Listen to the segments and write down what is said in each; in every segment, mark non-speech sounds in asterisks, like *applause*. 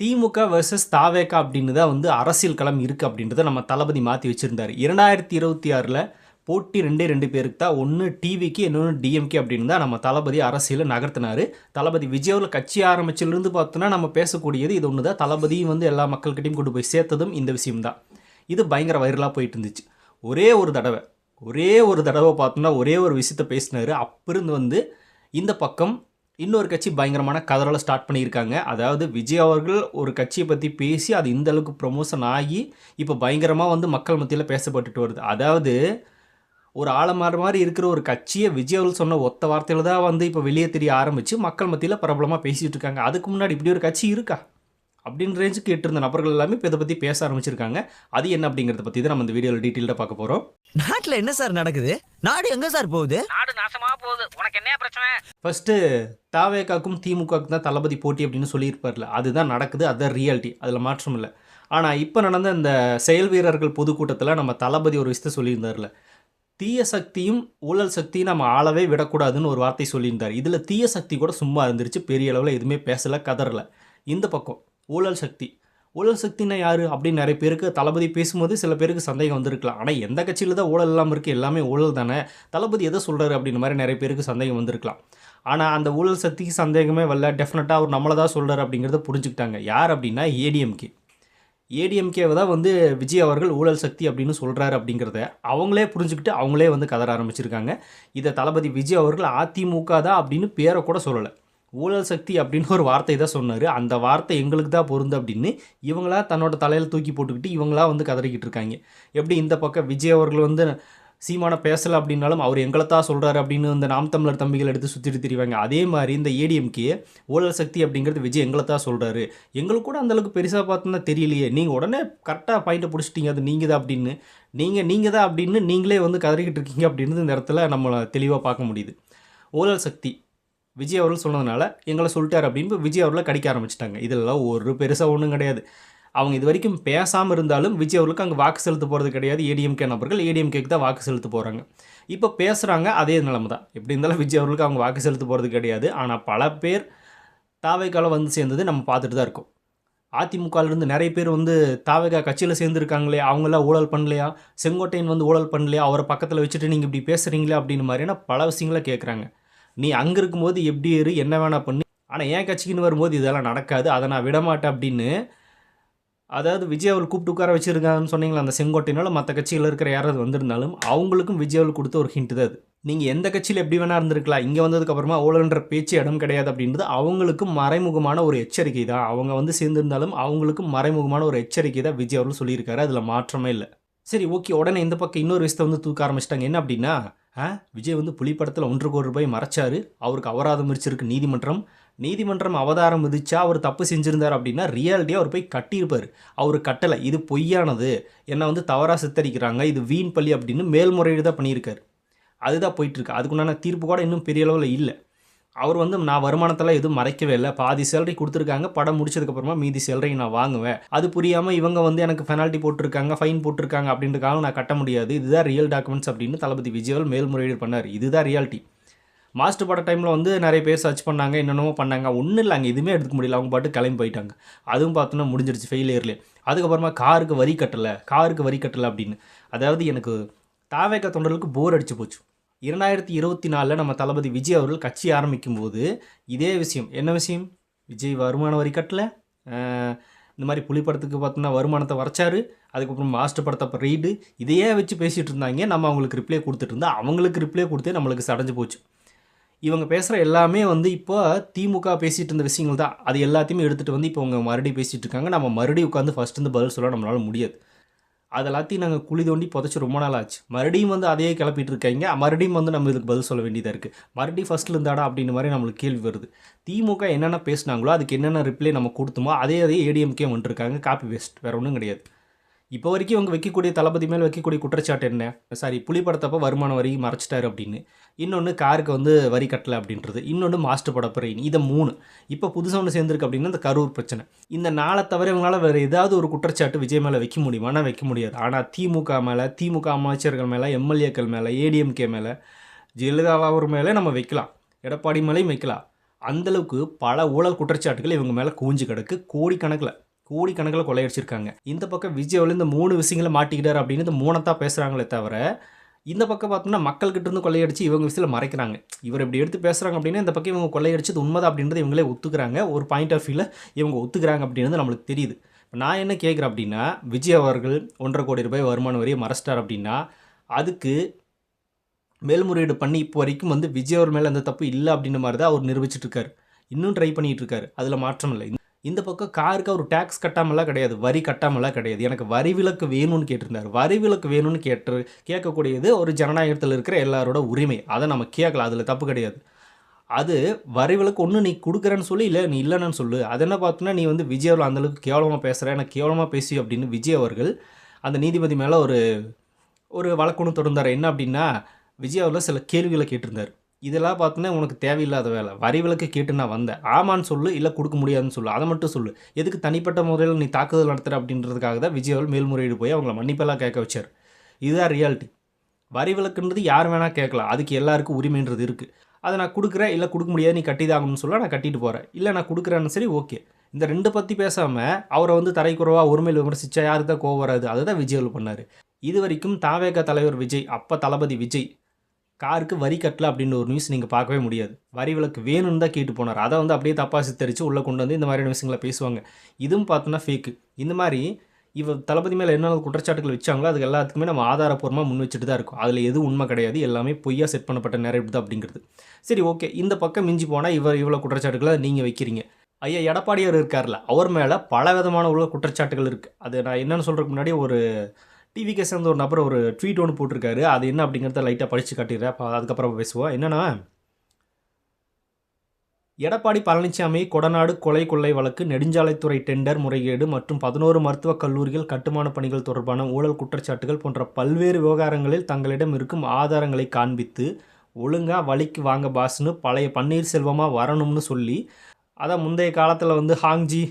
திமுக versus தாவேகா அப்படின்னு தான் வந்து அரசியல் களம் இருக்குது அப்படின்றத நம்ம தளபதி மாற்றி வச்சுருந்தார். இரண்டாயிரத்தி இருபத்தி ஆறில் போட்டி ரெண்டே ரெண்டு பேருக்கு தான். ஒன்று டிவிக்கு இன்னொன்று டிஎம்கே அப்படின்னு தான் நம்ம தளபதி அரசியலில் நகர்த்தினார். தளபதி விஜயோவில் கட்சி ஆரம்பிச்சிலிருந்து பார்த்தோன்னா நம்ம பேசக்கூடியது இது ஒன்று தான் தளபதியும் வந்து எல்லா மக்கள்கிட்டையும் கொண்டு போய் சேர்த்ததும் இந்த விஷயம்தான். இது பயங்கர வைரலாக போயிட்டு இருந்துச்சு. ஒரே ஒரு தடவை ஒரே ஒரு தடவை பார்த்தோம்னா ஒரே ஒரு விஷயத்த பேசினார். அப்பிருந்து வந்து இந்த பக்கம் இன்னொரு கட்சி பயங்கரமான கதறலை ஸ்டார்ட் பண்ணியிருக்காங்க. அதாவது விஜய் அவர்கள் ஒரு கட்சியை பற்றி பேசி அது இந்த அளவுக்கு ப்ரொமோஷன் ஆகி இப்போ பயங்கரமாக வந்து மக்கள் மத்தியில் பேசப்பட்டுட்டு வருது. அதாவது ஒரு ஆழமாறு மாதிரி இருக்கிற ஒரு கட்சியை விஜய் அவர்கள் சொன்ன ஒத்த வார்த்தையில் தான் வந்து இப்போ வெளியே தெரிய ஆரம்பித்து மக்கள் மத்தியில் பிரபலமாக பேசிகிட்டு இருக்காங்க. அதுக்கு முன்னாடி இப்படி ஒரு கட்சி இருக்கா? அப்படின்னு ரேஞ்சுக்கு கேட்டிருந்த நபர்கள் எல்லாமே இப்போ இதை பற்றி பேச ஆரம்பிச்சிருக்காங்க. அது என்ன அப்படிங்கிறத பற்றி தான் நம்ம இந்த வீடியோவில் டீட்டெயிலாக பார்க்க போகிறோம் நாட்டுல என்ன சார் நடக்குது? நாடு எங்க சார் போகுது? நாடு நாசமா போகுது. உனக்கு என்ன பிரச்சனை? ஃபஸ்ட்டு தாவேக்காக்கும் திமுகவுக்கும் தான் தளபதி போட்டி அப்படின்னு சொல்லியிருப்பார்ல. அதுதான் நடக்குது. அதுதான் ரியாலிட்டி அதில் மாற்றம் இல்லை. ஆனால் இப்போ நடந்த இந்த செயல் வீரர்கள் பொதுக்கூட்டத்தில் நம்ம தளபதி ஒரு விஷயத்த சொல்லியிருந்தார்ல. தீய சக்தியும் ஊழல் சக்தியும் நம்ம ஆளவே விடக்கூடாதுன்னு ஒரு வார்த்தை சொல்லியிருந்தார். இதில் தீய சக்தி கூட சும்மா இருந்துருச்சு. பெரிய அளவில் எதுவுமே பேசலை கதறல. இந்த பக்கம். ஊழல் சக்தி. ஊழல் சக்தினா யார்? அப்படின்னு நிறைய பேருக்கு தளபதி பேசும்போது சில பேருக்கு சந்தேகம் வந்திருக்கலாம். ஆனால் எந்த கட்சியில் தான் ஊழல் இல்லாமல் இருக்குது எல்லாமே ஊழல் தானே? தளபதி எதை சொல்கிறாரு அப்படின்ற மாதிரி நிறைய பேருக்கு சந்தேகம் வந்திருக்கலாம். ஆனால் அந்த ஊழல் சக்திக்கு சந்தேகமே வரல. டெஃபினட்டாக அவர் நம்மளை தான் சொல்கிறார் அப்படிங்கிறத புரிஞ்சுக்கிட்டாங்க. யார் அப்படின்னா ஏடிஎம்கே ஏடிஎம்கேவை தான் வந்து விஜய் அவர்கள் ஊழல் சக்தி அப்படின்னு சொல்கிறாரு அப்படிங்கிறத அவங்களே புரிஞ்சுக்கிட்டு அவங்களே வந்து கதற ஆரம்பிச்சிருக்காங்க. இதை தளபதி விஜய் அவர்கள் அதிமுக தான் அப்படின்னு பேரை கூட சொல்லலை. ஊழல் சக்தி அப்படின்னு ஒரு வார்த்தை தான் சொன்னார். அந்த வார்த்தை எங்களுக்கு தான் பொருந்து அப்படின்னு இவங்களா தன்னோட தலையில் தூக்கி போட்டுக்கிட்டு இவங்களா வந்து கதறிக்கிட்டு இருக்காங்க. எப்படி இந்த பக்கம் விஜய் அவர்கள் வந்து சீமான பேசலை அப்படின்னாலும் அவர் எங்களை தான் சொல்கிறாரு அப்படின்னு இந்த நாம் தமிழர் தம்பிகள் எடுத்து சுற்றிட்டு தெரிவாங்க. அதே மாதிரி இந்த ஏடிஎம்கே ஊழல் சக்தி அப்படிங்கிறது விஜய் எங்களை தான் சொல்கிறாரு எங்களுக்கு கூட அந்தளவுக்கு பெருசாக பார்த்தோன்னா தெரியலையே. நீங்கள் உடனே கரெக்டாக பாயிண்ட்டை பிடிச்சிட்டீங்க. அது நீங்கள் தான் அப்படின்னு. நீங்கள் நீங்கள் தான் அப்படின்னு நீங்களே வந்து கதறிக்கிட்டு இருக்கீங்க அப்படின்னு இந்த இடத்துல நம்மளை தெளிவாக பார்க்க முடியுது. ஊழல் சக்தி. விஜய் அவர்கள் சொன்னதுனால எங்களை சொல்லிட்டார் அப்படின்னு விஜய் அவர்களை கடிக்க ஆரம்பிச்சிட்டாங்க. இதெல்லாம் ஒரு பெருசாக ஒன்றும் கிடையாது. அவங்க இது வரைக்கும் பேசாமல் இருந்தாலும் விஜய் அவர்களுக்கு அங்கே வாக்கு செலுத்த போகிறது கிடையாது. ஏடிஎம்கே நபர்கள் ஏடிஎம்கேக்கு தான் வாக்கு செலுத்த போகிறாங்க இப்போ பேசுகிறாங்க அதே நிலைமை தான். எப்படி இருந்தாலும் விஜய் அவர்களுக்கு அவங்க வாக்கு செலுத்த போகிறது கிடையாது. ஆனால் பல பேர் தாவைக்கால வந்து சேர்ந்தது நம்ம பார்த்துட்டு தான் இருக்கோம். அதிமுகலேருந்து நிறைய பேர் வந்து தாவகா கட்சியில் சேர்ந்துருக்காங்களே அவங்களாம் ஊழல் பண்ணலையா? செங்கோட்டையன் வந்து ஊழல் பண்ணலையா? அவரை பக்கத்தில் வச்சுட்டு நீங்கள் இப்படி பேசுகிறீங்களே அப்படின்னு மாதிரியான பல விஷயங்களை கேட்குறாங்க நீ அங்கே இருக்கும்போது எப்படி இரு என்ன வேணால் பண்ணி. ஆனால் என் கட்சிக்குன்னு வரும்போது இதெல்லாம் நடக்காது. அதை நான் விடமாட்டேன் அப்படின்னு அதாவது விஜய் அவர் கூப்பிட்டு உட்கார வச்சுருக்காங்கன்னு சொன்னீங்களா அந்த செங்கோட்டையினால மற்ற கட்சியில் இருக்கிற யாராவது வந்திருந்தாலும் அவங்களுக்கும் விஜய் அவர் கொடுத்த ஒரு ஹிண்ட் தான் அது. நீங்கள் எந்த கட்சியில் எப்படி வேணா இருந்திருக்கலாம். இங்கே வந்ததுக்கப்புறமா ஊழல்ன்ற பேச்சு இடம் கிடையாது அப்படின்றது அவங்களுக்கும் மறைமுகமான ஒரு எச்சரிக்கை தான். அவங்க வந்து சேர்ந்திருந்தாலும் அவங்களுக்கும் மறைமுகமான ஒரு எச்சரிக்கை தான் விஜய் அவர்கள் சொல்லியிருக்காரு. அதில் மாற்றமே இல்லை. சரி ஓகே. உடனே இந்த பக்கம் இன்னொரு விஷயத்தை வந்து தூக்க ஆரம்பிச்சிட்டாங்க. என்ன அப்படின்னா விஜய் வந்து புலிப்படத்தில் ஒன்று கோடி ரூபாய் மறைச்சாரு. அவருக்கு அபராதம் விரிச்சிருக்கு நீதிமன்றம். நீதிமன்றம் அவதாரம் விதிச்சா அவர் தப்பு செஞ்சுருந்தார் அப்படின்னா ரியாலிட்டியாக அவர் போய் கட்டியிருப்பார். அவர் கட்டலை. இது பொய்யானது. என்னை வந்து தவறாக சித்தரிக்கிறாங்க. இது வீண் பள்ளி அப்படின்னு மேல்முறையீடு தான் பண்ணியிருக்காரு. அதுதான் போயிட்டுருக்கு அதுக்குண்டான தீர்ப்பு கூட இன்னும் பெரிய அளவில் இல்லை. அவர் வந்து நான் வருமானத்தெல்லாம் எதுவும் மறைக்கவே இல்லை. பாதி சேலரி கொடுத்துருக்காங்க. படம் முடிச்சதுக்கப்புறமா மீதி சேலரி நான் வாங்குவேன். அது புரியாமல் இவங்க வந்து எனக்கு பெனால்ட்டி போட்டிருக்காங்க ஃபைன் போட்டிருக்காங்க அப்படின்றக்காக நான் கட்ட முடியாது. இதுதான் ரியல் டாக்குமெண்ட்ஸ் அப்படின்னு தளபதி விஜயவல் மேல்முறையீடு பண்ணார். இதுதான் ரியாலிட்டி மாஸ்டர் பட டைமில் வந்து நிறைய பேர் சர்ச் பண்ணாங்க என்னென்னமோ பண்ணாங்க. ஒன்றும் இல்லை அங்கே எதுவுமே எடுக்க முடியல. அவங்க பாட்டு கிளம்பி போயிட்டாங்க. அதுவும் பார்த்தோன்னா முடிஞ்சிருச்சு ஃபெயிலியர்லேயே அதுக்கப்புறமா காருக்கு வரி கட்டலை. காருக்கு வரி கட்டலை அப்படின்னு. அதாவது எனக்கு தாவேக்க தொண்டர்களுக்கு போர் அடிச்சு போச்சு. இரண்டாயிரத்தி இருபத்தி நாலில் நம்ம தளபதி விஜய் அவர்கள் கட்சி ஆரம்பிக்கும் போது இதே விஷயம். என்ன விஷயம்? விஜய் வருமான வரி கட்டல. இந்த மாதிரி புலிப்படத்துக்கு பார்த்தோன்னா வருமானத்தை வரைச்சாரு. அதுக்கப்புறம் மாஸ்டர் படத்தை ரீடு இதையே வச்சு பேசிகிட்டு இருந்தாங்க. நம்ம அவங்களுக்கு ரிப்ளை கொடுத்துட்டு இருந்தா அவங்களுக்கு ரிப்ளை கொடுத்தே நம்மளுக்கு சடைஞ்சு போச்சு. இவங்க பேசுகிற எல்லாமே வந்து இப்போ திமுக பேசிகிட்டு இருந்த விஷயங்கள் தான். அது எல்லாத்தையுமே எடுத்துகிட்டு வந்து இப்போ அவங்க மறுபடியும் பேசிகிட்டு இருக்காங்க. நம்ம மறுபடியும் உட்காந்து ஃபஸ்ட்டு இருந்து பதில் சொல்ல நம்மளால் முடியாது. அது எல்லாத்தையும் நாங்கள் குழி தோண்டி புதைச்சி ரொம்ப நாள் ஆச்சு மறுபடியும் வந்து அதையே கிளப்பிட்டு இருக்காங்க மறுபடியும் வந்து நம்ம இதுக்கு பதில் சொல்ல வேண்டியதாக இருக்குது மறுபடியும் ஃபஸ்ட்டில் இருந்தாடா அப்படின்னு மாதிரி நம்மளுக்கு கேள்வி வருது. திமுக என்னென்ன பேசுனாங்களோ அதுக்கு என்னென்ன ரிப்ளை நம்ம கொடுத்தோமோ அதே அதே ஏடிஎம்கே வந்துருக்காங்க. காப்பி வேஸ்ட் வேறு ஒன்றும் கிடையாது. இப்போ வரைக்கும் இவங்க வைக்கக்கூடிய தளபதி மேலே வைக்கக்கூடிய குற்றச்சாட்டு என்ன? சாரி புலி படத்தப்போ வருமான வரி மறைச்சிட்டாரு அப்படின்னு. இன்னொன்று காருக்கு வந்து வரி கட்டலை அப்படின்றது. இன்னொன்று மாஸ்டர் படப்புறை இதை மூணு. இப்போ புதுசாக ஒன்று சேர்ந்துருக்கு அப்படின்னா இந்த கரூர் பிரச்சனை. இந்த நாளை தவிர இவங்களால் வேறு ஏதாவது ஒரு குற்றச்சாட்டு விஜய் மேலே வைக்க முடியுமானா வைக்க முடியாது. ஆனால் திமுக மேலே திமுக அமைச்சர்கள் மேலே எம்எல்ஏக்கள் மேலே ஏடிஎம்கே மேலே ஜெயலலிதாவர் மேலே நம்ம வைக்கலாம். எடப்பாடி மேலேயும் வைக்கலாம். அந்தளவுக்கு பல ஊழல் குற்றச்சாட்டுகள் இவங்க மேலே கூஞ்சு கிடக்கு. கோடிக்கணக்கில். கோடிக்கணக்கில் கொள்ளையடிச்சிருக்காங்க. இந்த பக்கம் விஜய் வந்து இந்த மூணு விஷயங்களை மாட்டிக்கிட்டார் அப்படின்னு இந்த மூணத்தான் பேசுகிறாங்களே தவிர இந்த பக்கம் பார்த்தோம்னா மக்கள்கிட்ட இருந்து கொள்ளையடிச்சு இவங்க விஷயத்தில் மறைக்கிறாங்க. இவர் இப்படி எடுத்து பேசுகிறாங்க அப்படின்னா இந்த பக்கம் இவங்க கொள்ளையடிச்சது உண்மைதான் அப்படின்றது இவங்களே ஒத்துக்கிறாங்க. ஒரு பாயிண்ட் ஆஃப் வியூவில் இவங்க ஒத்துக்கிறாங்க அப்படின்றது நம்மளுக்கு தெரியுது. இப்போ நான் என்ன கேட்குறேன் அப்படின்னா விஜய் அவர்கள் ஒன்றரை கோடி ரூபாய் வருமான வரியை மறைச்சிட்டார் அப்படின்னா அதுக்கு மேல்முறையீடு பண்ணி இப்போ வரைக்கும் வந்து விஜய் அவர் மேலே அந்த தப்பு இல்லை அப்படின்ற மாதிரி தான் அவர் நிரூபிச்சிட்ருக்காரு இன்னும் ட்ரை பண்ணிகிட்டு இருக்காரு. அதில் மாற்றம் இல்லை. இந்த பக்கம் காருக்கு அவர் டேக்ஸ் கட்டாமலாம் கிடையாது வரி கட்டாமலாம் கிடையாது. எனக்கு வரி விலக்கு வேணும்னு கேட்டிருந்தார். வரி விலக்கு வேணும்னு கேட்டு கேட்கக்கூடியது ஒரு ஜனநாயகத்தில் இருக்கிற எல்லாரோட உரிமை. அதை நம்ம கேட்கலாம் அதில் தப்பு கிடையாது. அது வரி விலக்கு ஒன்று நீ கொடுக்குறேன்னு சொல்லி இல்லை நீ இல்லைன்னு சொல்லு. அது என்ன பார்த்தோன்னா நீ வந்து விஜய் அவர்கள் அந்தளவுக்கு கேவலமாக பேசுகிற எனக்கு கேவலமாக பேசி அப்படின்னு விஜய் அவர்கள் அந்த நீதிபதி மேலே ஒரு ஒரு வழக்கொன்று தொடர்ந்தார் என்ன அப்படின்னா விஜய் அவர்கள் சில கேள்விகளை கேட்டிருந்தார். இதெல்லாம் பார்த்தோன்னா உனக்கு தேவையில்லாத வேலை. வரி விலக்கு கேட்டு நான் வந்தேன். ஆமான்னு சொல்லு இல்லை கொடுக்க முடியாதுன்னு சொல்லு. அதை மட்டும் சொல்லு. எதுக்கு தனிப்பட்ட முறையில் நீ தாக்குதல் நடத்துகிற அப்படின்றதுக்காக தான் விஜய் மேல்முறையீடு போய் அவங்கள மன்னிப்பெல்லாம் கேட்க வச்சார். இதுதான் ரியாலிட்டி வரி விலக்குன்றது யார் வேணால் கேட்கலாம். அதுக்கு எல்லாருக்கும் உரிமைன்றது இருக்குது அதை நான் கொடுக்குறேன் இல்லை கொடுக்க முடியாது நீ கட்டிதாகணும்னு சொல்ல நான் கட்டிட்டு போகிறேன் இல்லை நான் கொடுக்குறேன்னு சரி ஓகே இந்த ரெண்டு பற்றி பேசாமல் அவரை வந்து தரைக்குறவாக ஒருமையில் விமர்சித்தா யாருக்கு தான் கோவம் வராது? அதை தான் விஜய் பண்ணார். இது வரைக்கும் தாவேக தலைவர் விஜய் அப்போ தளபதி விஜய் காருக்கு வரி கட்டல அப்படின்ற ஒரு நியூஸ் நீங்கள் பார்க்கவே முடியாது. வரி விலக்கு வேணும்னு தான் கேட்டு போனார். அதை வந்து அப்படியே தப்பாக சித்தரித்து உள்ளே கொண்டு வந்து இந்த மாதிரியான விஷயங்களை பேசுவாங்க. இதுவும் பார்த்தோன்னா ஃபேக்கு இந்த மாதிரி இவர் தளபதி மேலே என்னென்ன குற்றச்சாட்டுகள் வச்சாங்களோ அதுக்கு எல்லாத்துக்குமே நம்ம ஆதாரப்பூர்வமாக முன் வச்சுட்டு தான் இருக்கும். அதில் எதுவும் உண்மை கிடையாது. எல்லாமே பொய்யா செட் பண்ணப்பட்ட நேரம் தான் அப்படிங்கிறது. சரி ஓகே இந்த பக்கம் மிஞ்சி போனால் இவர் இவ்வளோ குற்றச்சாட்டுகளை நீங்கள் வைக்கிறீங்க. ஐயா எடப்பாடியார் இருக்கார்ல. அவர் மேலே பல விதமான உள்ள குற்றச்சாட்டுகள் இருக்குது அது நான் என்னென்னு சொல்கிறதுக்கு முன்னாடி ஒரு டிவிக்கு சேர்ந்த ஒரு நபர் ஒரு ட்வீட் ஒன்று போட்டிருக்காரு. அது என்ன அப்படிங்கிறத லைட்டாக படித்து காட்டிடுறேன். அப்போ அதுக்கப்புறம் பேசுவோம் என்னென்னா எடப்பாடி பழனிசாமி கொடநாடு கொலை கொள்ளை வழக்கு நெடுஞ்சாலைத்துறை டெண்டர் முறைகேடு மற்றும் பதினோரு மருத்துவக் கல்லூரிகள் கட்டுமான பணிகள் தொடர்பான ஊழல் குற்றச்சாட்டுகள் போன்ற பல்வேறு விவகாரங்களில் தங்களிடம் இருக்கும் ஆதாரங்களை காண்பித்து ஒழுங்காக வழிக்கு வாங்க பாஸ்னு பழைய பன்னீர்செல்வமாக வரணும்னு சொல்லி அதை முந்தைய காலத்தில் வந்து ஹாங்ஜி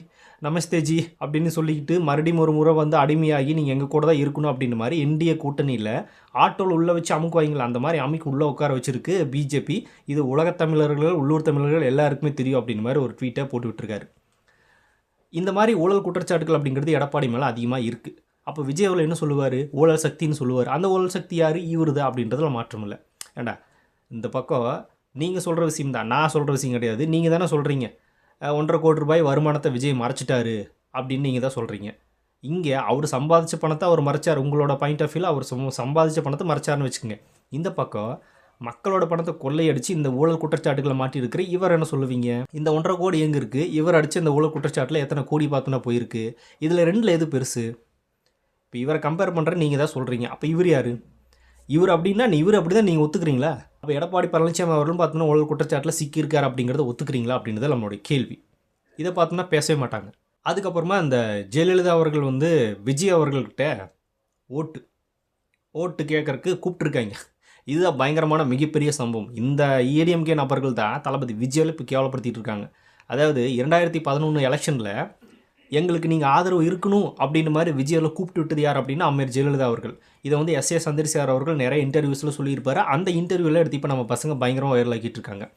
நமஸ்தேஜி அப்படின்னு சொல்லிக்கிட்டு மறுபடியும் ஒரு முறை வந்து அடிமையாகி நீங்கள் எங்கள் கூட தான் இருக்கணும் அப்படின்ற மாதிரி என்டிஏ கூட்டணியில் ஆட்டோவில் உள்ளே வச்சு அமுக்குவாங்களா அந்த மாதிரி அமைக்கு உள்ளே உட்கார வச்சிருக்கு பிஜேபி. இது உலகத் தமிழர்கள் உள்ளூர் தமிழர்கள் எல்லாருக்குமே தெரியும் அப்படின்ற மாதிரி ஒரு ட்வீட்டை போட்டு விட்டுருக்காரு. இந்த மாதிரி ஊழல் குற்றச்சாட்டுகள் அப்படிங்கிறது எடப்பாடி மேலே அதிகமாக இருக்குது அப்போ விஜய் அவர்கள் என்ன சொல்லுவார்? ஊழல் சக்தின்னு சொல்லுவார். அந்த ஊழல் சக்தி யார்? இவருது அப்படின்றதுல மாற்றம் இல்லை. ஏண்டா இந்த பக்கம் நீங்கள் சொல்கிற விஷயம் தான் நான் சொல்கிற விஷயம் கிடையாது. நீங்கள் தானே சொல்கிறீங்க ஒன்றரை கோடி ரூபாய் வருமானத்தை விஜய் மறைச்சிட்டாரு அப்படின்னு நீங்கள் தான் சொல்கிறீங்க இங்கே அவர் சம்பாதிச்ச பணத்தை அவர் மறைச்சார். உங்களோட பாயிண்ட் ஆஃப் வியூவில் அவர் சம்பாதிச்ச பணத்தை மறைச்சாருன்னு வச்சுக்கோங்க. இந்த பக்கம் மக்களோட பணத்தை கொள்ளையடிச்சு இந்த ஊழல் குற்றச்சாட்டுகளை மாட்டியிருக்கிற இவர் என்ன சொல்லுவீங்க? இந்த ஒன்றரை கோடி எங்கே இருக்குது இவர் அடித்த இந்த ஊழல் குற்றச்சாட்டில் எத்தனை கோடி பார்த்தோன்னா போயிருக்கு? இதில் ரெண்டில் எது பெருசு? இப்போ இவரை கம்பேர் பண்ணுற நீங்கள் தான் சொல்கிறீங்க அப்போ இவர் யார்? இவர் அப்படின்னா நீ இவர் அப்படி தான் நீங்கள் ஒத்துக்கிறீங்களா? அப்போ எடப்பாடி பழனிசாமி அவர்களும் பார்த்தோன்னா ஊழல் குற்றச்சாட்டில் சிக்கியிருக்கார் அப்படிங்கிறத ஒத்துக்கிறீங்களா அப்படின்றது நம்மளுடைய கேள்வி. இதை பார்த்தோன்னா பேசவே மாட்டாங்க. அதுக்கப்புறமா அந்த ஜெயலலிதா அவர்கள் வந்து விஜய் அவர்கள்கிட்ட ஓட்டு ஓட்டு கேட்கறக்கு கூப்பிட்டுருக்காங்க. இதுதான் பயங்கரமான மிகப்பெரிய சம்பவம். இந்த ஏடிஎம்கே நபர்கள் தான் தளபதி விஜயில் இப்போ கேவலப்படுத்திட்டு இருக்காங்க. அதாவது இரண்டாயிரத்தி பதினொன்று எலெக்ஷனில் எங்களுக்கு நீங்கள் ஆதரவு இருக்கணும் அப்படின்ற மாதிரி விஜயில் கூப்பிட்டு விட்டது யார் அப்படின்னா அம்மையார் ஜெயலலிதா அவர்கள். இதை வந்து எஸ் ஏ சந்திரசேகர் அவர்கள் நிறைய இன்டர்வியூஸில் சொல்லியிருப்பார். அந்த இன்டர்வியூவில் எடுத்து இப்போ நம்ம பசங்க பயங்கரமாக வைரல் ஆக்கிட்டு இருக்காங்க.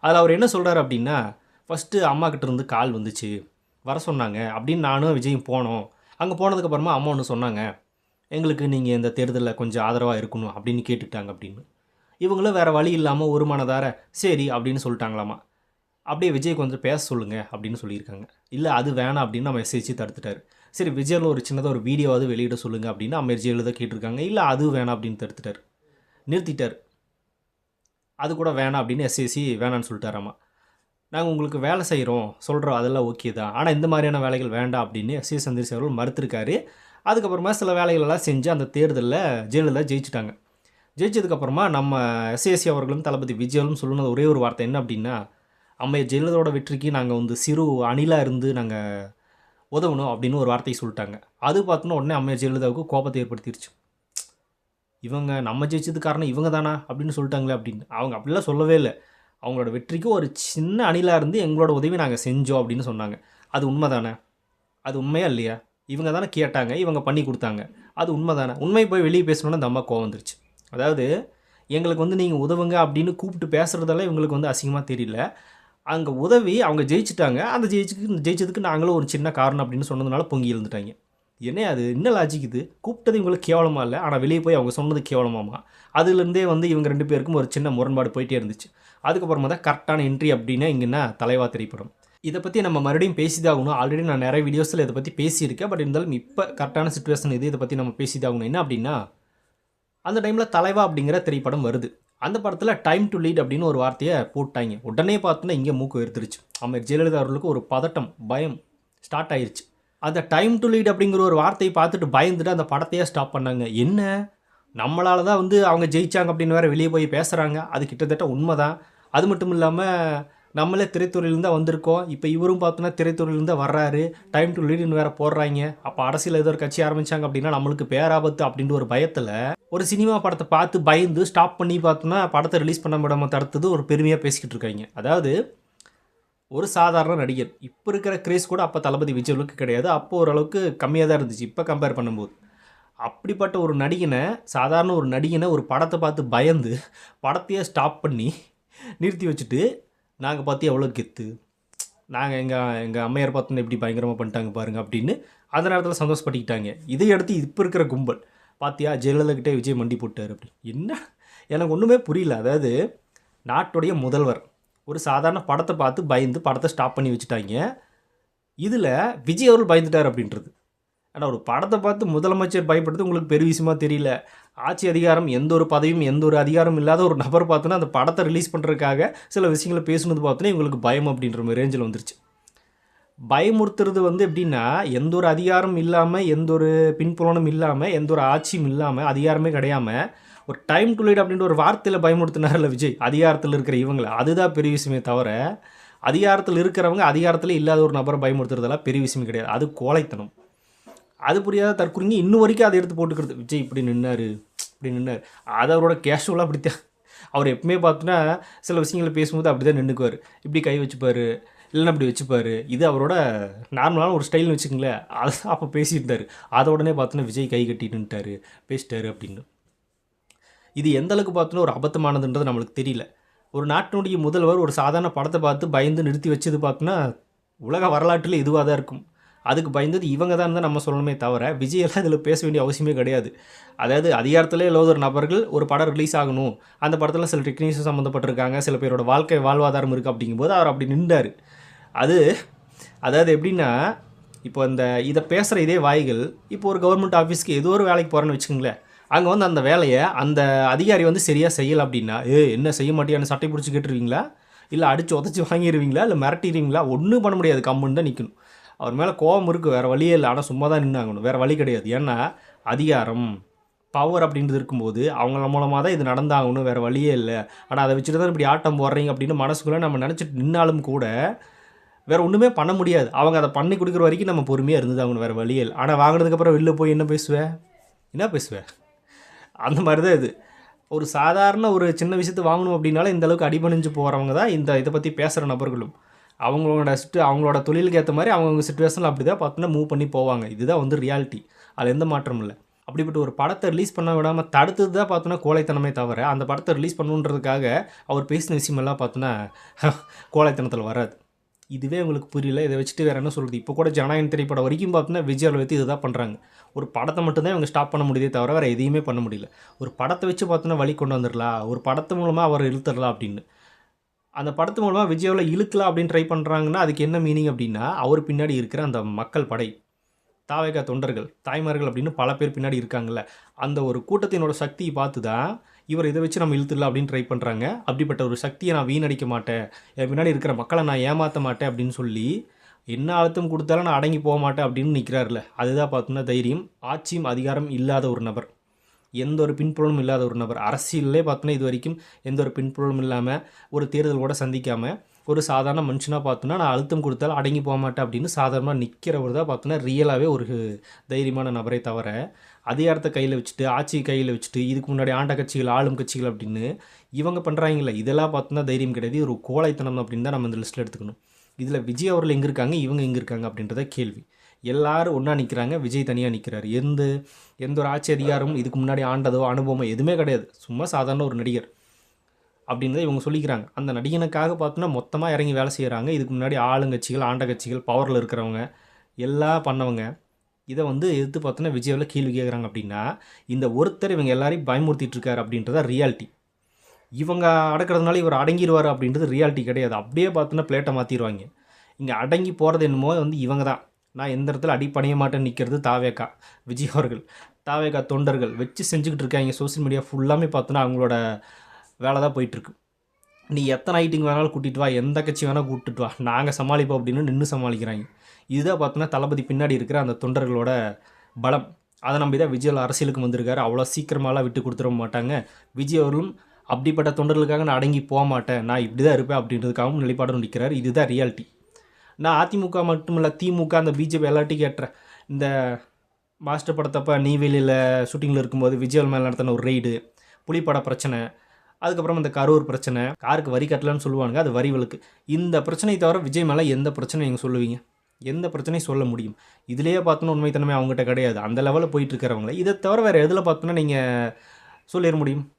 அதில் அவர் என்ன சொல்கிறார் அப்படின்னா ஃபஸ்ட்டு அம்மா இருந்து கால் வந்துச்சு. வர சொன்னாங்க. அப்படின்னு நானும் விஜயும் போனோம். அங்கே போனதுக்கப்புறமா அம்மா ஒன்று சொன்னாங்க. எங்களுக்கு நீங்கள் இந்த தேர்தலில் கொஞ்சம் ஆதரவாக இருக்கணும் அப்படின்னு கேட்டுக்கிட்டாங்க அப்படின்னு. இவங்களும் வேறு வழி இல்லாமல் ஒரு மனதார சரி அப்படின்னு சொல்லிட்டாங்களாமா. அப்படியே விஜய் கொஞ்சம் பேச சொல்லுங்கள் அப்படின்னு சொல்லியிருக்காங்க. இல்லை அது வேணாம் அப்படின்னு நம்ம மெசேஜ் தடுத்துட்டாரு. சரி விஜயில் ஒரு சின்னதாக ஒரு வீடியோவாவது வெளியிட சொல்லுங்கள் அப்படின்னு அமர் ஜெயலலிதா கேட்டிருக்காங்க. இல்லை அது வேணாம் அப்படின்னு தடுத்துட்டார். நிறுத்திட்டார். அது கூட வேணாம் அப்படின்னு எஸ்எஸ்சி வேணான்னு சொல்லிட்டாராமா. நாங்கள் உங்களுக்கு வேலை செய்கிறோம் சொல்கிறோம் அதெல்லாம் ஓகே தான். ஆனால் இந்த மாதிரியான வேலைகள் வேண்டாம் அப்படின்னு சி ஏ சந்திரசேகர் அவர்கள் மறுத்திருக்காரு. அதுக்கப்புறமா சில வேலைகளெல்லாம் செஞ்சு அந்த தேர்தலில் ஜெயலலிதா ஜெயிச்சிட்டாங்க. ஜெயிச்சதுக்கப்புறமா நம்ம எஸ்ஏசி அவர்களும் தளபதி விஜயலும் சொல்லுனது ஒரே ஒரு வார்த்தை என்ன அப்படின்னா அம்மைய ஜெயலலிதாவோட வெற்றிக்கு நாங்கள் வந்து சிறு அணிலாக இருந்து நாங்கள் உதவணும் அப்படின்னு ஒரு வார்த்தையை சொல்லிட்டாங்க. அது பார்த்தோன்னா உடனே அம்மையார் ஜெயலலிதாவுக்கு கோபத்தை ஏற்படுத்திடுச்சு இவங்க நம்ம ஜெயிச்சது காரணம் இவங்க தானா அப்படின்னு சொல்லிட்டாங்களே அப்படின்னு. அவங்க அப்படிலாம் சொல்லவே இல்லை. அவங்களோட வெற்றிக்கு ஒரு சின்ன அணிலாக இருந்து எங்களோட உதவி நாங்கள் செஞ்சோம் அப்படின்னு சொன்னாங்க. அது உண்மை தானே அது உண்மையா இல்லையா? இவங்க தானே கேட்டாங்க இவங்க பண்ணி கொடுத்தாங்க. அது உண்மை தானே உண்மை போய் வெளியே பேசணுன்னு அந்த அம்மா கோவம் வந்துருச்சு. அதாவது எங்களுக்கு வந்து நீங்கள் உதவுங்க அப்படின்னு கூப்பிட்டு பேசுகிறதெல்லாம் இவங்களுக்கு வந்து அசிங்கமாக தெரியல. அங்கே உதவி அவங்க ஜெயிச்சிட்டாங்க. அந்த ஜெயிச்சுக்கு ஜெயிச்சதுக்கு நாங்களும் ஒரு சின்ன காரணம் அப்படின்னு சொன்னதுனால பொங்கி இருந்துட்டாங்க என்ன அது? என்ன லாஜிக் இது? கூப்பிட்டது இவங்களுக்கு கேவலமாக இல்லை? ஆனால் வெளியே போய் அவங்க சொன்னது கேவலமாமா? அதுலேருந்தே வந்து இவங்க ரெண்டு பேருக்கும் ஒரு சின்ன முரண்பாடு போயிட்டே இருந்துச்சு. அதுக்கப்புறமா தான் கரெக்டான என்ட்ரி அப்படின்னா இங்கன்னா தலைவா திரைப்படம். இதை பற்றி நம்ம மறுபடியும் பேசிதாகணும். ஆல்ரெடி நான் நிறைய வீடியோஸில் இதை பற்றி பேசியிருக்கேன். பட் இருந்தாலும் இப்போ கரெக்டான சுச்சுவேஷன் இது இதை பற்றி நம்ம பேசிதாகணும். என்ன அப்படின்னா அந்த டைமில் தலைவா அப்படிங்கிற திரைப்படம் வருது. அந்த படத்தில் டைம் டு லீட் அப்படின்னு ஒரு வார்த்தையை போட்டாங்க. உடனே பார்த்தோன்னா இங்கே மூக்கு எடுத்துருச்சு அம்மையார் ஜெயலலிதா அவர்களுக்கு ஒரு பதட்டம் பயம் ஸ்டார்ட் ஆயிடுச்சு அந்த டைம் டு லீட் அப்படிங்கிற ஒரு வார்த்தையை பார்த்துட்டு பயந்துட்டு அந்த படத்தையே ஸ்டாப் பண்ணாங்க. என்ன? நம்மளால் தான் வந்து அவங்க ஜெயித்தாங்க அப்படின்னு வேற வெளியே போய் பேசுகிறாங்க அது கிட்டத்தட்ட உண்மை தான் அது மட்டும் இல்லாமல் நம்மளே திரைத்துறையிலேருந்து தான் வந்திருக்கோம். இப்போ இவரும் பார்த்தோன்னா திரைத்துறையிலேருந்து தான் வர்றாரு டைம் டு லீடுன்னு வேற போடுறாங்க. அப்போ அரசியல் ஏதோ ஒரு கட்சி ஆரம்பிச்சாங்க அப்படின்னா நம்மளுக்கு பேராபத்து அப்படின்ற ஒரு பயத்தில் ஒரு சினிமா படத்தை பார்த்து பயந்து ஸ்டாப் பண்ணி பார்த்தோன்னா படத்தை ரிலீஸ் பண்ண முடியாமல் தடுத்தது ஒரு பெருமையாக பேசிக்கிட்டு இருக்காங்க. அதாவது ஒரு சாதாரண நடிகர். இப்போ இருக்கிற கிரேஸ் கூட அப்போ தளபதி விஜய்களுக்கு கிடையாது. அப்போ ஓரளவுக்கு கம்மியாக தான் இருந்துச்சு. இப்போ கம்பேர் பண்ணும்போது. அப்படிப்பட்ட ஒரு நடிகனை சாதாரண ஒரு நடிகனை ஒரு படத்தை பார்த்து பயந்து படத்தையே ஸ்டாப் பண்ணி நிறுத்தி வச்சுட்டு நாங்கள் பார்த்து எவ்வளோ கெத்து? நாங்கள் எங்கள் எங்கள் அம்மையார் பார்த்து எப்படி பயங்கரமாக பண்ணிட்டாங்க பாருங்கள் அப்படின்னு அந்த நேரத்தில் சந்தோஷப்பட்டுக்கிட்டாங்க. இதை அடுத்து இப்போ இருக்கிற கும்பல் பார்த்தியா ஜெயலலிதாக்கிட்டே விஜய் மண்டி போட்டார் அப்படி. என்ன? எனக்கு ஒன்றுமே புரியல. அதாவது நாட்டுடைய முதல்வர் ஒரு சாதாரண படத்தை பார்த்து பயந்து படத்தை ஸ்டாப் பண்ணி வச்சுட்டாங்க. இதில் விஜய் அவர்கள் பயந்துட்டார் அப்படின்றது. ஆனால் ஒரு படத்தை பார்த்து முதலமைச்சர் பயப்படுறது உங்களுக்கு பெரிய விஷயமா தெரியல. ஆட்சி அதிகாரம் எந்த ஒரு பதவியும் எந்த ஒரு அதிகாரம் இல்லாத ஒரு நபர் பார்த்தோன்னா அந்த படத்தை ரிலீஸ் பண்ணுறதுக்காக சில விஷயங்களை பேசுனது பார்த்தோன்னா இவங்களுக்கு பயம் அப்படின்ற மாதிரி ரேஞ்சில் வந்துருச்சு. பயமுறுத்துறது வந்து எப்படின்னா எந்த ஒரு அதிகாரம் இல்லாமல் எந்த ஒரு பின்புலனும் இல்லாமல் எந்த ஒரு ஆட்சியும் இல்லாமல் அதிகாரமே கிடையாமல் ஒரு டைம் டுலிட் அப்படின்ற ஒரு வார்த்தையில் பயமுறுத்தினார்ல விஜய் அதிகாரத்தில் இருக்கிற இவங்களை. அதுதான் பெரிய விஷயமே தவிர அதிகாரத்தில் இருக்கிறவங்க அதிகாரத்தில் இல்லாத ஒரு நபரை பயமுறுத்துறதெல்லாம் பெரிய விஷயம் கிடையாது. அது கோழைத்தனம். அது புரியாத தற்குறிங்க இன்னும் வரைக்கும் அதை எடுத்து போட்டுக்கிறது. விஜய் இப்படி நின்னார் இப்படி நின்னார். அது அவரோட கேஷுவலாக அப்படித்தான். அவர் எப்பவுமே பார்த்தோன்னா சில விஷயங்களை பேசும்போது அப்படி தான் நின்றுக்குவார் இப்படி கை வச்சுப்பார் இல்லைன்னா அப்படி வச்சுப்பார். இது அவரோட நார்மலான ஒரு ஸ்டைல்னு வச்சுக்கோங்களேன். அதை அப்போ பேசியிருந்தார். அதை உடனே பார்த்தோன்னா விஜய் கை கட்டி நின்ட்டாரு பேசிட்டாரு அப்படின்னு. இது எந்த அளவுக்கு பார்த்தோன்னா ஒரு அபத்தமானதுன்றது நம்மளுக்கு தெரியல. ஒரு நாட்டினுடைய முதல்வர் ஒரு சாதாரண படத்தை பார்த்து பயந்து நிறுத்தி வச்சது பார்த்தோன்னா உலக வரலாற்றில் இதுவாக தான் இருக்கும். அதுக்கு பயந்தது இவங்க தான் தான் நம்ம சொல்லணுமே தவிர விஜயெல்லாம் இதில் பேச வேண்டிய அவசியமே கிடையாது. அதாவது அதிகாரத்திலே இல்லாத ஒரு நபர்கள் ஒரு படம் ரிலீஸ் ஆகணும். அந்த படத்தில் சில டெக்னீஷியன் சம்மந்தப்பட்டிருக்காங்க சில பேரோட வாழ்க்கை வாழ்வாதாரம் இருக்குது அப்படிங்கும்போது அவர் அப்படி நின்றார். அது அதாவது எப்படின்னா இப்போ இந்த இதை பேசுகிற இதே வாய்கள் இப்போ ஒரு கவர்மெண்ட் ஆஃபீஸ்க்கு ஏதோ ஒரு வேலைக்கு போகிறேன்னு வச்சுக்கோங்களேன். அங்கே வந்து அந்த வேலையை அந்த அதிகாரி வந்து சரியாக செய்யலை அப்படின்னா ஏ என்ன செய்ய மாட்டியான்னு சட்டை பிடிச்சி கேட்டுருவீங்களா? இல்லை அடித்து உதச்சி வாங்கிடுவீங்களா இல்லை மிரட்டிடுவீங்களா? ஒன்றும் பண்ண முடியாது. கம்முன்னு தான் நிற்கணும் அவர் மேலே கோபம் இருக்குது வேறு வழியே இல்லை. ஆனால் சும்மா தான் நின்னாகணும். வேறு வழி கிடையாது. ஏன்னா அதிகாரம் பவர் அப்படின்றது இருக்கும்போது அவங்கள மூலமாக தான் இது நடந்தாகணும். வேறு வழியே இல்லை. ஆனால் அதை வச்சுட்டு தான் இப்படி ஆட்டம் போடுறீங்க அப்படின்னு மனசுக்குள்ளே நம்ம நினச்சிட்டு நின்னாலும் கூட வேறு ஒன்றுமே பண்ண முடியாது. அவங்க அதை பண்ணி கொடுக்குற வரைக்கும் நம்ம பொறுமையாக இருந்ததாகணும். வேறு வழியே இல்லை. ஆனால் வாங்கினதுக்கப்புறம் வெளில போய் என்ன பேசுவேன் என்ன பேசுவேன் அந்த மாதிரி தான் இது. ஒரு சாதாரண ஒரு சின்ன விஷயத்தை வாங்கணும் அப்படின்னாலே இந்தளவுக்கு அடிபணிஞ்சு போகிறவங்க தான் இந்த இதை பற்றி பேசுகிற நபர்களும். அவங்களோட சிட்டு அவங்களோட தொழிலுக்கு ஏற்ற மாதிரி அவங்கவுங்க சுச்சுவேஷனில் அப்படி தான் பார்த்தோன்னா மூவ் பண்ணி போவாங்க. இதுதான் வந்து ரியாலிட்டி அதில் எந்த மாற்றமும் இல்லை. அப்படிப்பட்ட ஒரு படத்தை ரிலீஸ் பண்ண விடாமல் தடுத்தது தான் பார்த்தோன்னா கோழைத்தனமே தவிர அந்த படத்தை ரிலீஸ் பண்ணுன்றதுக்காக அவர் பேசின விஷயமெல்லாம் பார்த்தோன்னா *laughs* கோழைத்தனத்தில் வராது. இதுவே உங்களுக்கு புரியல இதை வச்சுட்டு வேறு என்ன சொல்கிறது இப்போ கூட ஜனநாயகம் திரைப்படம் வரைக்கும் பார்த்தோன்னா விஜயாவில் வச்சு இதுதான் பண்ணுறாங்க ஒரு படத்தை மட்டும்தான் இவங்க ஸ்டாப் பண்ண முடியுதே தவிர வேறு எதையுமே பண்ண முடியல. ஒரு படத்தை வச்சு பார்த்தோன்னா வழி கொண்டு வந்துடலாம். ஒரு படத்து மூலமாக அவர் இழுத்துடலாம் அப்படின்னு. அந்த படத்து மூலமாக விஜயாவில் இழுக்கலாம் அப்படின்னு ட்ரை பண்ணுறாங்கன்னா அதுக்கு என்ன மீனிங் அப்படின்னா அவர் பின்னாடி இருக்கிற அந்த மக்கள் படை தாவேகா தொண்டர்கள் தாய்மார்கள் அப்படின்னு பல பேர் பின்னாடி இருக்காங்கல்ல அந்த ஒரு கூட்டத்தினோட சக்தியை பார்த்து தான் இவர் இதை வச்சு நம்ம இழுத்துடலாம் அப்படின்னு ட்ரை பண்ணுறாங்க அப்படிப்பட்ட ஒரு சக்தியை நான் வீணடிக்க மாட்டேன். என் பின்னாடி இருக்கிற மக்களை நான் ஏமாற்ற மாட்டேன் அப்படின்னு சொல்லி என்ன அழுத்தம் கொடுத்தாலும் நான் அடங்கி போக மாட்டேன் அப்படின்னு நிற்கிறாருல அதுதான் பார்த்தோன்னா தைரியம். ஆட்சியும் அதிகாரம் இல்லாத ஒரு நபர். எந்த ஒரு பின்புலனும் இல்லாத ஒரு நபர். அரசியலே பார்த்தோன்னா இது வரைக்கும் எந்த ஒரு பின்புலனும் இல்லாமல் ஒரு தேர்தல் கூட சந்திக்காமல் ஒரு சாதாரண மனுஷனாக பார்த்தோன்னா நான் அழுத்தம் கொடுத்தாலும் அடங்கி போக மாட்டேன் அப்படின்னு சாதாரணமாக நிற்கிறவர் தான் பார்த்தோன்னா ரியலாகவே ஒரு தைரியமான நபரை தவிர அதிகாரத்தை கையில் வச்சுட்டு ஆட்சி கையில் வச்சுட்டு இதுக்கு முன்னாடி ஆண்ட கட்சிகள் ஆளும் கட்சிகள் அப்படின்னு இவங்க பண்ணுறாங்கல்ல இதெல்லாம் பார்த்தோன்னா தைரியம் கிடையாது. ஒரு கோழைத்தனம் அப்படின்னு தான் நம்ம இந்த லிஸ்ட்டில் எடுத்துக்கணும். இதில் விஜய் அவர்கள் எங்கே இருக்காங்க இவங்க எங்கே இருக்காங்க அப்படின்றத கேள்வி. எல்லாரும் ஒன்றா நிற்கிறாங்க விஜய் தனியாக நிற்கிறார் எந்த எந்த ஒரு ஆட்சி அதிகாரமும் இதுக்கு முன்னாடி ஆண்டதோ அனுபவமோ எதுவுமே கிடையாது. சும்மா சாதாரண ஒரு நடிகர் அப்படின்றத இவங்க சொல்லிக்கிறாங்க. அந்த நடிகனுக்காக பார்த்தோன்னா மொத்தமாக இறங்கி வேலை செய்கிறாங்க இதுக்கு முன்னாடி ஆளுங்கட்சிகள் ஆண்ட கட்சிகள் பவரில் இருக்கிறவங்க எல்லாம் பண்ணவங்க. இதை வந்து எதிர்த்து பார்த்தோன்னா விஜயாவில் கேள்வி கேட்குறாங்க அப்படின்னா இந்த ஒருத்தர் இவங்க எல்லாரையும் பயமுறுத்திட்டு இருக்காரு அப்படின்றத ரியாலிட்டி இவங்க அடக்கிறதுனால இவர் அடங்கிடுவார் அப்படின்றது ரியாலிட்டி கிடையாது. அப்படியே பார்த்தோன்னா பிளேட்டை மாற்றிடுவாங்க இங்கே அடங்கி போகிறது என்னமோ வந்து இவங்க தான் நான் எந்த இடத்துல அடிப்படைய மாட்டேன்னு நிற்கிறது தாவேக்கா விஜய் அவர்கள். தாவேக்கா தொண்டர்கள் வச்சு செஞ்சுக்கிட்டு இருக்காங்க. சோஷியல் மீடியா ஃபுல்லாமே பார்த்தோன்னா அவங்களோட வேலை தான் போயிட்டுருக்கு. நீ எத்தனை ஐட்டிங் வேணாலும் கூட்டிகிட்டு வா எந்த கட்சி வேணால் கூப்பிட்டு வா நாங்கள் சமாளிப்போம் அப்படின்னு நின்று சமாளிக்கிறாங்க. இதுதான் பார்த்தோன்னா தளபதி பின்னாடி இருக்கிற அந்த தொண்டர்களோட பலம். அதை நம்பி தான் விஜய் அரசியலுக்கு வந்திருக்காரு. அவ்வளோ சீக்கிரமாலாம் விட்டு கொடுத்துட மாட்டாங்க. விஜய் அவர்களும் அப்படிப்பட்ட தொண்டர்களுக்காக நான் அடங்கி போக மாட்டேன். நான் இப்படி தான் இருப்பேன் அப்படின்றதுக்காகவும் நிலைப்பாடு நிற்கிறார் இதுதான் ரியாலிட்டி நான் அதிமுக மட்டும் இல்லை திமுக அந்த பிஜேபி எல்லாத்தையும் கேட்டுறேன். இந்த மாஸ்டர் படத்தப்ப நெய்வேலியில் ஷூட்டிங்கில் இருக்கும்போது விஜயல் மேலே நடத்தின ஒரு ரெய்டு புலிப்பட பிரச்சனை அதுக்கப்புறம் இந்த கரூர் பிரச்சனை காருக்கு வரி கட்டலன்னு சொல்லுவாங்க அது வரி விலக்கு. இந்த பிரச்சனையை தவிர விஜய் மேலே எந்த பிரச்சனையும் நீங்கள் சொல்லுவீங்க? எந்த பிரச்சனையும் சொல்ல முடியும். இதுலேயே பார்த்தோன்னா உண்மைத்தனமே அவங்ககிட்ட கிடையாது. அந்த லெவலில் போயிட்டு இருக்கிறவங்கள. இதை தவிர வேறு எதில் பார்த்தோன்னா நீங்கள் சொல்லிட முடியும்?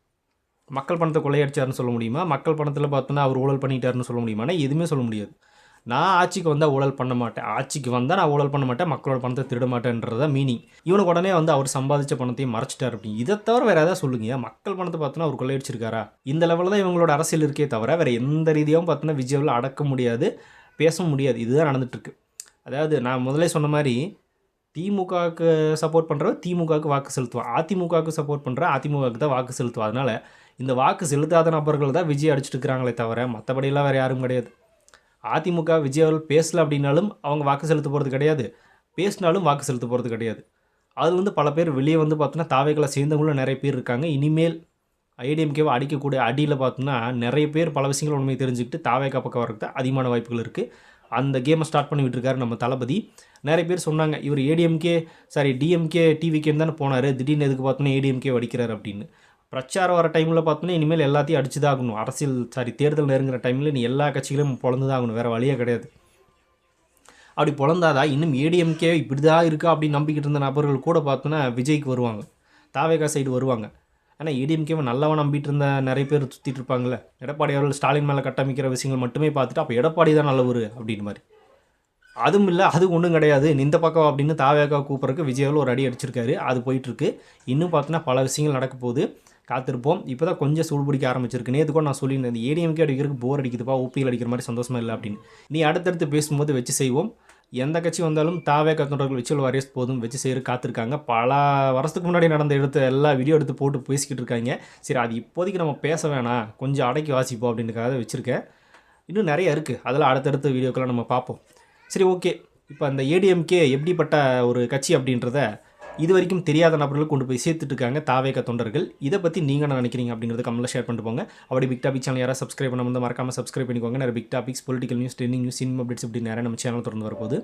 மக்கள் பணத்தை கொள்ளையடிச்சாருன்னு சொல்ல முடியுமா? மக்கள் பணத்தில் பார்த்தோன்னா அவர் ஊழல் பண்ணிட்டாருன்னு சொல்ல முடியுமா? எதுவுமே சொல்ல முடியாது. நான் ஆட்சிக்கு வந்தால் ஊழல் பண்ண மாட்டேன். ஆட்சிக்கு வந்தால் நான் ஊழல் பண்ண மாட்டேன். மக்களோட பணத்தை திருட மாட்டேன்றதா மீனிங் இவனுக்கு உடனே வந்து அவர் சம்பாதிச்ச பணத்தையும் மறைச்சிட்டார் அப்படின்னு. இதை தவிர வேறு ஏதாவது சொல்லுங்க. மக்கள் பணத்தை பார்த்தோன்னா அவர் கொள்ளையடிச்சிருக்காரா? இந்த லெவலில் தான் இவங்களோட அரசியல் இருக்கே தவிர வேறு எந்த ரீதியாகவும் பார்த்தோன்னா விஜயவில் அடக்க முடியாது பேச முடியாது. இதுதான் நடந்துட்டுருக்கு. அதாவது நான் முதலே சொன்ன மாதிரி திமுகவுக்கு சப்போர்ட் பண்ணுறவர் திமுகவுக்கு வாக்கு செலுத்துவான். அதிமுகவுக்கு சப்போர்ட் பண்ணுற அதிமுகவுக்கு தான் வாக்கு செலுத்துவான். அதனால் இந்த வாக்கு செலுத்தாத நபர்கள் தான் விஜய் அடிச்சிட்டு இருக்கிறாங்களே தவிர மற்றபடியெல்லாம் வேறு யாரும் கிடையாது. அதிமுக விஜய் அவர்கள் பேசலை அப்படின்னாலும் அவங்க வாக்கு செலுத்த போகிறது கிடையாது. பேசினாலும் வாக்கு செலுத்த போகிறது கிடையாது. அதில் வந்து பல பேர் வெளியே வந்து பார்த்தோன்னா தாவைகளை சேர்ந்தவங்களும் நிறைய பேர் இருக்காங்க. இனிமேல் ஐடிஎம்கேவை அடிக்கக்கூடிய அடியில் பார்த்தோன்னா நிறைய பேர் பல விஷயங்கள் உண்மையை தெரிஞ்சுக்கிட்டு தாவேக்கா பக்கம் வரது அதிகமான வாய்ப்புகள் இருக்குது அந்த கேமை ஸ்டார்ட் பண்ணி விட்டுருக்காரு நம்ம தளபதி. நிறைய பேர் சொன்னாங்க இவர் ஏடிஎம்கே சாரி டிஎம்கே டிவிகேன்னு தானே போனார். திடீர்னு எதுக்கு பார்த்தோன்னா ஏடிஎம்கே அடிக்கிறார் அப்படின்னு. பிரச்சாரம் வர டைமில் பார்த்தோன்னா இனிமேல் எல்லாத்தையும் அடிச்சு தான் ஆகணும் அரசியல் சாரி தேர்தல் நெருங்குற டைமில் நீ எல்லா கட்சிகளையும் பொழந்து தான் ஆகணும் வேறு வழியே கிடையாது. அப்படி பொழந்தாதான் இன்னும் ஏடிஎம்கே இப்படி தான் இருக்கா அப்படின்னு நம்பிக்கிட்டு இருந்த நபர்கள் கூட பார்த்தோன்னா விஜய்க்கு வருவாங்க. தாவேகா சைடு வருவாங்க. ஆனால் ஏடிஎம்கேவை நல்லவன் நம்பிட்டு இருந்த நிறைய பேர் சுற்றிட்டு இருப்பாங்கல்ல. எடப்பாடி அவர்கள் ஸ்டாலின் மேலே கட்டமைக்கிற விஷயங்கள் மட்டுமே பார்த்துட்டு அப்போ எடப்பாடி தான் நல்லவர் அப்படின்னு மாதிரி. அதுவும் இல்லை அது ஒன்றும் கிடையாது. இந்த பக்கம் அப்படின்னு தாவேகா கூப்பிட்றதுக்கு விஜயாவில் ஒரு அடி அடிச்சிருக்காரு. அது போயிட்டுருக்கு இன்னும் பார்த்தோன்னா பல விஷயங்கள் நடக்க போகுது. காத்திருப்போம். இப்போ தான் கொஞ்சம் சூடு பிடிக்க ஆரம்பிச்சிருக்கு. நேற்று கூட நான் சொல்லியிருந்தேன் இந்த ஏடிஎம்கே அடிக்கிறதுக்கு போர் அடிக்குதுப்பா ஓபிஎல் அடிக்கிற மாதிரி சந்தோஷமா இல்லை அப்படின்னு. நீ அடுத்தடுத்து பேசும்போது வச்சு செய்வோம். எந்த கட்சி வந்தாலும் தாவே கத்தொண்டர்கள் வச்சு வாரியஸ் போதும் வச்சு செய்ய காத்திருக்காங்க. பல வருஷத்துக்கு முன்னாடி நடந்த எடுத்து எல்லா வீடியோ எடுத்து போட்டு பேசிக்கிட்டு இருக்காங்க. சரி அது இப்போதைக்கு நம்ம பேச வேணாம். கொஞ்சம் அடக்கி வாசிப்போம் அப்படின்றக்காக வச்சுருக்கேன். இன்னும் நிறைய இருக்குது அதில் அடுத்தடுத்த வீடியோக்கெல்லாம் நம்ம பார்ப்போம். சரி ஓகே இப்போ அந்த ஏடிஎம்கே எப்படிப்பட்ட ஒரு கட்சி அப்படின்றத இது வரைக்கும் தெரியாத நபர்களுக்கு கொண்டு போய் சேர்த்துட்டு இருக்காங்க தாவேக தொண்டர்கள். இதை பற்றி நீங்கள் என்ன நினைக்கிறீங்க அப்படிங்கிறத கமெண்ட்டில் ஷேர் பண்ணிட்டு போங்க. அப்படி பிக் டாபிக் சேனல் யாராவது சப்ஸ்கிரைப் பண்ண வந்து மறக்காமல் சப்ஸ்கிரைப் பண்ணிக்கோங்க. நிறைய big topics political news trending news cinema updates இப்படி நிறைய நம்ம சேனல் தொடர்ந்து வரப்போகுது.